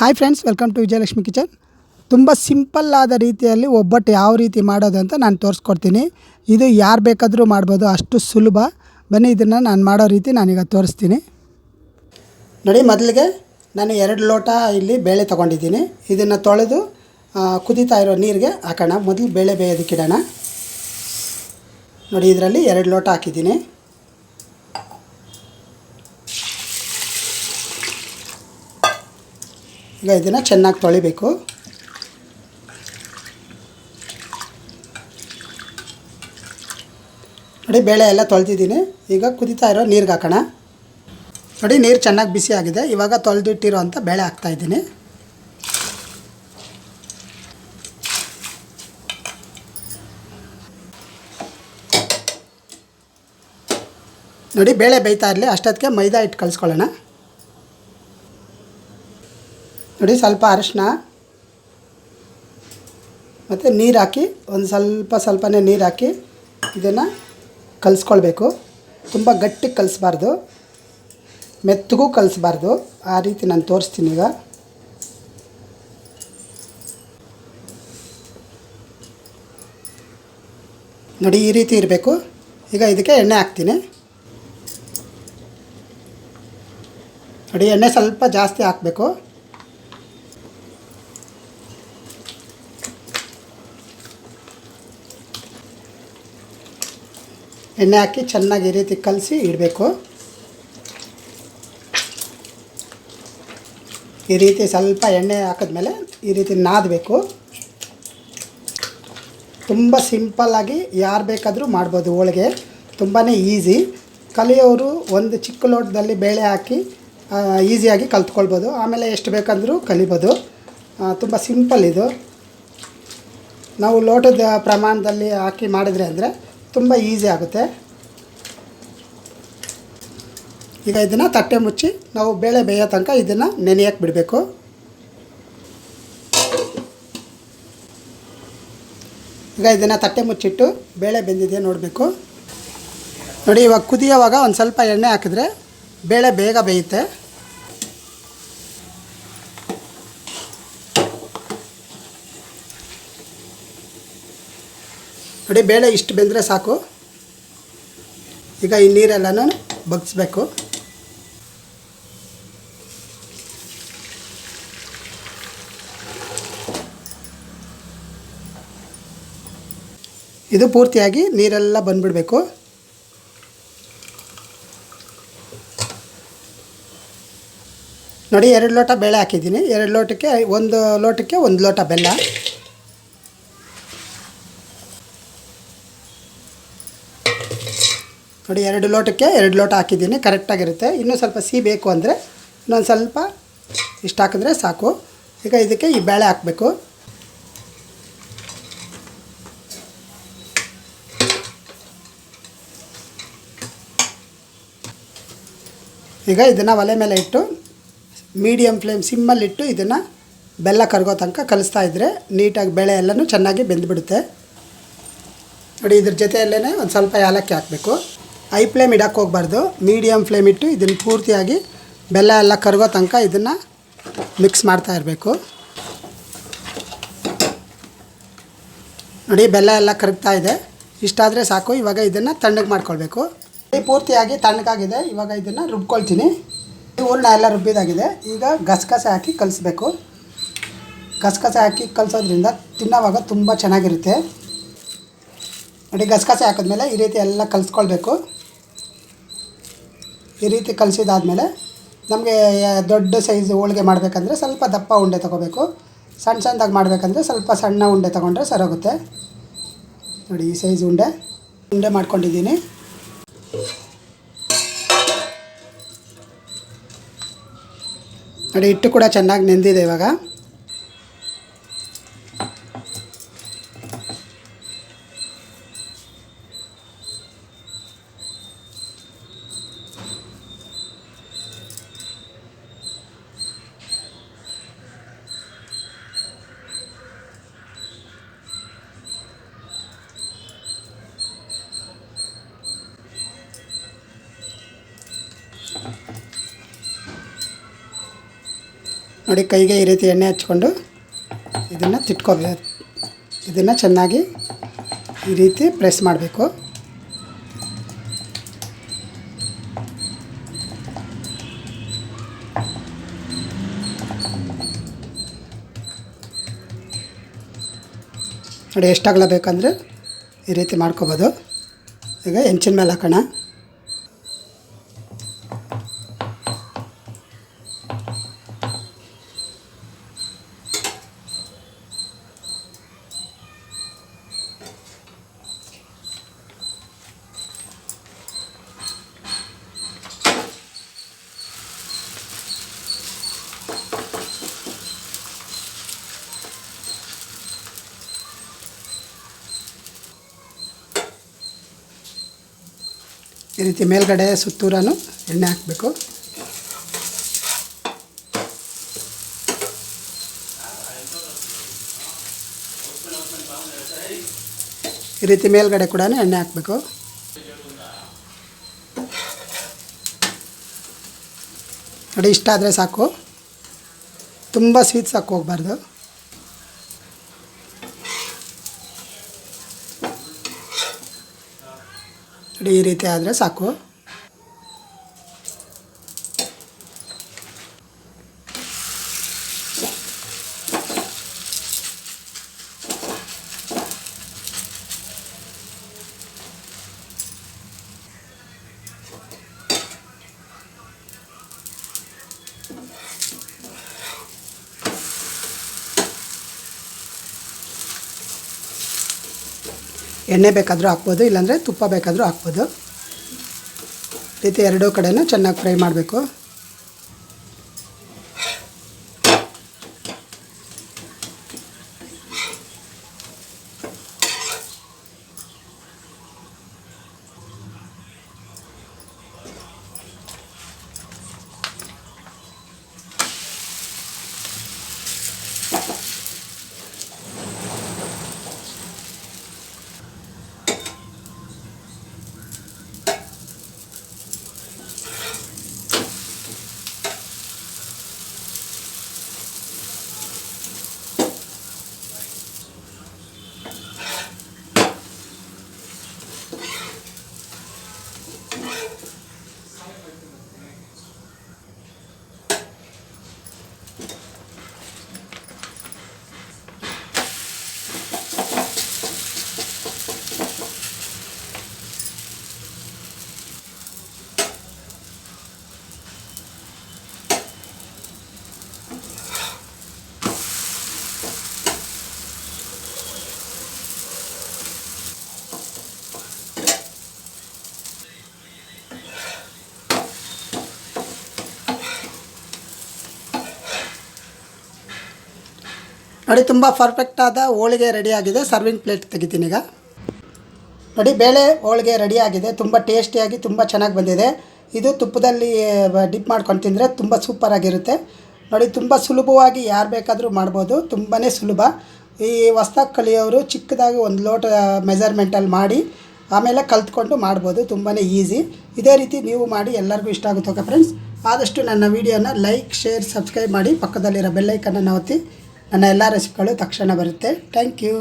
Hi friends welcome to Vijayalakshmi kitchen ತುಂಬ simple ಆದ ರೀತಿಯಲ್ಲಿ ಒಬ್ಬಟ್ಟು ಯಾವ ರೀತಿ ಮಾಡೋದು ಅಂತ ನಾನು ತೋರಿಸ್ಕೊಡ್ತೀನಿ. ಇದು ಯಾರು ಬೇಕಾದರೂ ಮಾಡ್ಬೋದು, ಅಷ್ಟು ಸುಲಭ. ಬನ್ನಿ ಇದನ್ನು ನಾನು ಮಾಡೋ ರೀತಿ ನಾನೀಗ ತೋರಿಸ್ತೀನಿ. ನೋಡಿ, ಮೊದಲಿಗೆ ನಾನು ಎರಡು ಲೋಟ ಇಲ್ಲಿ ಬೇಳೆ ತೊಗೊಂಡಿದ್ದೀನಿ. ಇದನ್ನು ತೊಳೆದು ಕುದಿತಾ ಇರೋ ನೀರಿಗೆ ಹಾಕೋಣ. ಮೊದಲು ಬೇಳೆ ಬೇಯೋದಕ್ಕಿಡೋಣ ನೋಡಿ, ಇದರಲ್ಲಿ ಎರಡು ಲೋಟ ಹಾಕಿದ್ದೀನಿ. ಈಗ ಇದನ್ನು ಚೆನ್ನಾಗಿ ತೊಳಿಬೇಕು. ನೋಡಿ, ಬೇಳೆ ಎಲ್ಲ ತೊಳೆದಿದ್ದೀನಿ. ಈಗ ಕುದಿತಾ ಇರೋ ನೀರಿಗೆ ಹಾಕೋಣ. ನೋಡಿ, ನೀರು ಚೆನ್ನಾಗಿ ಬಿಸಿ ಆಗಿದೆ. ಇವಾಗ ತೊಳೆದಿಟ್ಟಿರೋ ಅಂಥ ಬೇಳೆ ಹಾಕ್ತಾಯಿದ್ದೀನಿ ನೋಡಿ, ಬೇಳೆ ಬೇಯ್ತಾ ಇರಲಿ. ಅಷ್ಟೊತ್ತಿಗೆ ಮೈದಾ ಹಿಟ್ಟು ಕಲಿಸ್ಕೊಳ್ಳೋಣ ನೋಡಿ ಸ್ವಲ್ಪ ಅರಿಶಿನ. ಮತ್ತು ನೀರು ಹಾಕಿ, ಒಂದು ಸ್ವಲ್ಪ ಸ್ವಲ್ಪನೇ ನೀರು ಹಾಕಿ ಇದನ್ನು ಕಲಿಸ್ಕೊಳ್ಬೇಕು. ತುಂಬ ಗಟ್ಟಿಗೆ ಕಲಿಸ್ಬಾರ್ದು. ಮೆತ್ತಗೂ ಕಲಿಸ್ಬಾರ್ದು. ಆ ರೀತಿ ನಾನು ತೋರಿಸ್ತೀನಿ ಈಗ. ನೋಡಿ ಈ ರೀತಿ ಇರಬೇಕು. ಈಗ ಇದಕ್ಕೆ ಎಣ್ಣೆ ಹಾಕ್ತೀನಿ. ನೋಡಿ ಎಣ್ಣೆ ಸ್ವಲ್ಪ ಜಾಸ್ತಿ ಹಾಕಬೇಕು. ಎಣ್ಣೆ ಹಾಕಿ ಚೆನ್ನಾಗಿ ಈ ರೀತಿ ಕಲಸಿ ಇಡಬೇಕು. ಈ ರೀತಿ ಸ್ವಲ್ಪ ಎಣ್ಣೆ ಹಾಕಿದ್ಮೇಲೆ ಈ ರೀತಿ ನಾದಬೇಕು. ತುಂಬ ಸಿಂಪಲ್ಲಾಗಿ ಯಾರು ಬೇಕಾದರೂ ಮಾಡ್ಬೋದು ಹೋಳಿಗೆ. ತುಂಬಾ ಈಸಿ. ಕಲಿಯೋರು ಒಂದು ಚಿಕ್ಕ ಲೋಟದಲ್ಲಿ ಬೇಳೆ ಹಾಕಿ ಈಸಿಯಾಗಿ ಕಲ್ತ್ಕೊಳ್ಬೋದು. ಆಮೇಲೆ ಎಷ್ಟು ಬೇಕಂದರೂ ಕಲಿಬೋದು. ತುಂಬ ಸಿಂಪಲ್ ಇದು. ನಾವು ಲೋಟದ ಪ್ರಮಾಣದಲ್ಲಿ ಹಾಕಿ ಮಾಡಿದ್ರೆ ಅಂದರೆ ತುಂಬ ಈಸಿ ಆಗುತ್ತೆ. ಈಗ ಇದನ್ನು ತಟ್ಟೆ ಮುಚ್ಚಿ, ನಾವು ಬೇಳೆ ಬೇಯೋ ತನಕ ಇದನ್ನು ನೆನೆಯಕ್ಕೆ ಬಿಡಬೇಕು. ಈಗ ಇದನ್ನು ತಟ್ಟೆ ಮುಚ್ಚಿಟ್ಟು ಬೇಳೆ ಬೆಂದಿದೆ ನೋಡಬೇಕು. ನೋಡಿ ಇವಾಗ ಕುದಿಯೋವಾಗ ಒಂದು ಸ್ವಲ್ಪ ಎಣ್ಣೆ ಹಾಕಿದ್ರೆ ಬೇಳೆ ಬೇಗ ಬೇಯುತ್ತೆ. ನೋಡಿ, ಬೇಳೆ ಇಷ್ಟು ಬೆಂದರೆ ಸಾಕು. ಈಗ ಈ ನೀರೆಲ್ಲನೂ ಬಗ್ಸ್ಬೇಕು. ಇದು ಪೂರ್ತಿಯಾಗಿ ನೀರೆಲ್ಲ ಬಂದ್ಬಿಡಬೇಕು. ನೋಡಿ, ಎರಡು ಲೋಟ ಬೇಳೆ ಹಾಕಿದ್ದೀನಿ. ಎರಡು ಲೋಟಕ್ಕೆ, ಒಂದು ಲೋಟಕ್ಕೆ ಒಂದು ಲೋಟ ಬೆಲ್ಲ. ನೋಡಿ, ಎರಡು ಲೋಟಕ್ಕೆ ಎರಡು ಲೋಟ ಹಾಕಿದ್ದೀನಿ. ಕರೆಕ್ಟಾಗಿರುತ್ತೆ ಇನ್ನೂ ಸ್ವಲ್ಪ ಸಿಹಿ ಬೇಕು ಅಂದರೆ ಇನ್ನೊಂದು ಸ್ವಲ್ಪ ಇಷ್ಟು ಹಾಕಿದ್ರೆ ಸಾಕು. ಈಗ ಇದಕ್ಕೆ ಈ ಬೇಳೆ ಹಾಕಬೇಕು. ಈಗ ಇದನ್ನು ಒಲೆ ಮೇಲೆ ಇಟ್ಟು ಮೀಡಿಯಮ್ ಫ್ಲೇಮ್ ಸಿಮ್ಮಲ್ಲಿಟ್ಟು ಇದನ್ನು ಬೆಲ್ಲ ಕರಗೋ ತನಕ ಕಲಿಸ್ತಾ ಇದ್ದರೆ ನೀಟಾಗಿ ಬೇಳೆ ಎಲ್ಲನೂ ಚೆನ್ನಾಗಿ ಬೆಂದುಬಿಡುತ್ತೆ. ನೋಡಿ, ಇದ್ರ ಜೊತೆಯಲ್ಲೇ ಒಂದು ಸ್ವಲ್ಪ ಏಲಕ್ಕಿ ಹಾಕಬೇಕು. ಐ ಫ್ಲೇಮ್ ಇಡಕ್ಕೆ ಹೋಗ್ಬಾರ್ದು ಮೀಡಿಯಮ್ ಫ್ಲೇಮ್ ಇಟ್ಟು ಇದನ್ನು ಪೂರ್ತಿಯಾಗಿ ಬೆಲ್ಲ ಎಲ್ಲ ಕರಗೋ ತನಕ ಇದನ್ನು ಮಿಕ್ಸ್ ಮಾಡ್ತಾ ಇರಬೇಕು. ನೋಡಿ, ಬೆಲ್ಲ ಎಲ್ಲ ಕರಗ್ತಾ ಇದೆ. ಇಷ್ಟಾದರೆ ಸಾಕು, ಇವಾಗ ಇದನ್ನು ತಣ್ಣಗೆ ಮಾಡ್ಕೊಳ್ಬೇಕು. ಪೂರ್ತಿಯಾಗಿ ತಣ್ಣಗಾಗಿದೆ, ಇವಾಗ ಇದನ್ನು ರುಬ್ಕೊಳ್ತೀನಿ. ಹೂರ್ಣ ಎಲ್ಲ ರುಬ್ಬಿದಾಗಿದೆ. ಈಗ ಗಸಗಸೆ ಹಾಕಿ ಕಲಿಸ್ಬೇಕು. ಗಸಗಸೆ ಹಾಕಿ ಕಲಿಸೋದ್ರಿಂದ ತಿನ್ನೋವಾಗ ತುಂಬ ಚೆನ್ನಾಗಿರುತ್ತೆ. ನೋಡಿ, ಗಸಗಸೆ ಹಾಕಿದ್ಮೇಲೆ ಈ ರೀತಿ ಎಲ್ಲ ಕಲಿಸ್ಕೊಳ್ಬೇಕು. ಈ ರೀತಿ ಕಲಿಸಿದಾದ್ಮೇಲೆ ನಮಗೆ ದೊಡ್ಡ ಸೈಜ್ ಹೋಳಿಗೆ ಮಾಡಬೇಕಂದ್ರೆ ಸ್ವಲ್ಪ ದಪ್ಪ ಉಂಡೆ ತೊಗೋಬೇಕು. ಸಣ್ಣ ಸಣ್ಣದಾಗಿ ಮಾಡಬೇಕಂದ್ರೆ ಸ್ವಲ್ಪ ಸಣ್ಣ ಉಂಡೆ ತೊಗೊಂಡ್ರೆ ಸರೋಗುತ್ತೆ ನೋಡಿ ಈ ಸೈಜ್ ಉಂಡೆ. ಉಂಡೆ ಮಾಡ್ಕೊಂಡಿದ್ದೀನಿ. ನೋಡಿ ಹಿಟ್ಟು ಕೂಡ ಚೆನ್ನಾಗಿ ನೆಂದಿದೆ ಇವಾಗ. ನೋಡಿ ಕೈಗೆ ಈ ರೀತಿ ಎಣ್ಣೆ ಹಚ್ಕೊಂಡು ಇದನ್ನು ತಿಟ್ಕೋಬೇಕು ಇದನ್ನು ಚೆನ್ನಾಗಿ ಈ ರೀತಿ ಪ್ರೆಸ್ ಮಾಡಬೇಕು. ನೋಡಿ ಎಷ್ಟು ಅಗಲ ಬೇಕಂದರೆ ಈ ರೀತಿ ಮಾಡ್ಕೋಬೋದು. ಈಗ ಹೆಂಚಿನ ಮೇಲೆ ಹಾಕೋಣ. ಈ ರೀತಿ ಮೇಲ್ಗಡೆ ಸುತ್ತೂರನು ಎಣ್ಣೆ ಹಾಕಬೇಕು. ಈ ರೀತಿ ಮೇಲ್ಗಡೆ ಕೂಡ ಎಣ್ಣೆ ಹಾಕಬೇಕು. ನೋಡಿ, ಇಷ್ಟ ಆದರೆ ಸಾಕು. ತುಂಬ ಸ್ವೀಟ್ ಸಾಕು ಹೋಗ್ಬಾರ್ದು. ಈ ರೀತಿ ಆದರೆ ಸಾಕು. ಎಣ್ಣೆ ಬೇಕಾದರೂ ಹಾಕ್ಬೋದು ಇಲ್ಲಾಂದರೆ ತುಪ್ಪ ಬೇಕಾದರೂ ಹಾಕ್ಬೋದು. ರೀತಿ ಎರಡೂ ಕಡೆನೂ ಚೆನ್ನಾಗಿ ಫ್ರೈ ಮಾಡಬೇಕು. ನೋಡಿ ತುಂಬ ಪರ್ಫೆಕ್ಟಾದ ಹೋಳಿಗೆ ರೆಡಿಯಾಗಿದೆ ಸರ್ವಿಂಗ್ ಪ್ಲೇಟ್ ತೆಗಿತೀನಿ ಈಗ. ನೋಡಿ, ಬೇಳೆ ಹೋಳಿಗೆ ರೆಡಿಯಾಗಿದೆ ತುಂಬ ಟೇಸ್ಟಿಯಾಗಿ ತುಂಬ ಚೆನ್ನಾಗಿ ಬಂದಿದೆ. ಇದು ತುಪ್ಪದಲ್ಲಿ ಡಿಪ್ ಮಾಡ್ಕೊಂಡು ತಿಂದರೆ ತುಂಬ ಸೂಪರಾಗಿರುತ್ತೆ ನೋಡಿ, ತುಂಬ ಸುಲಭವಾಗಿ ಯಾರು ಬೇಕಾದರೂ ಮಾಡ್ಬೋದು. ತುಂಬಾ ಸುಲಭ. ಈ ಹೊಸ್ದಾಗಿ ಕಲಿಯೋರು ಚಿಕ್ಕದಾಗಿ ಒಂದು ಲೋಟ ಮೆಜರ್ಮೆಂಟಲ್ಲಿ ಮಾಡಿ ಆಮೇಲೆ ಕಲ್ತ್ಕೊಂಡು ಮಾಡ್ಬೋದು. ತುಂಬಾ ಈಸಿ ಇದೇ ರೀತಿ ನೀವು ಮಾಡಿ ಎಲ್ಲರಿಗೂ ಇಷ್ಟ ಆಗುತ್ತೆ. ಓಕೆ ಫ್ರೆಂಡ್ಸ್ ಆದಷ್ಟು ನನ್ನ ವೀಡಿಯೋನ ಲೈಕ್ ಶೇರ್ ಸಬ್ಸ್ಕ್ರೈಬ್ ಮಾಡಿ ಪಕ್ಕದಲ್ಲಿರೋ ಬೆಲ್ಲೈಕನ್ನು ಒತ್ತಿ. ನನ್ನ ಎಲ್ಲ ರೆಸಿಪಿಗಳು ತಕ್ಷಣ ಬರುತ್ತೆ. Thank you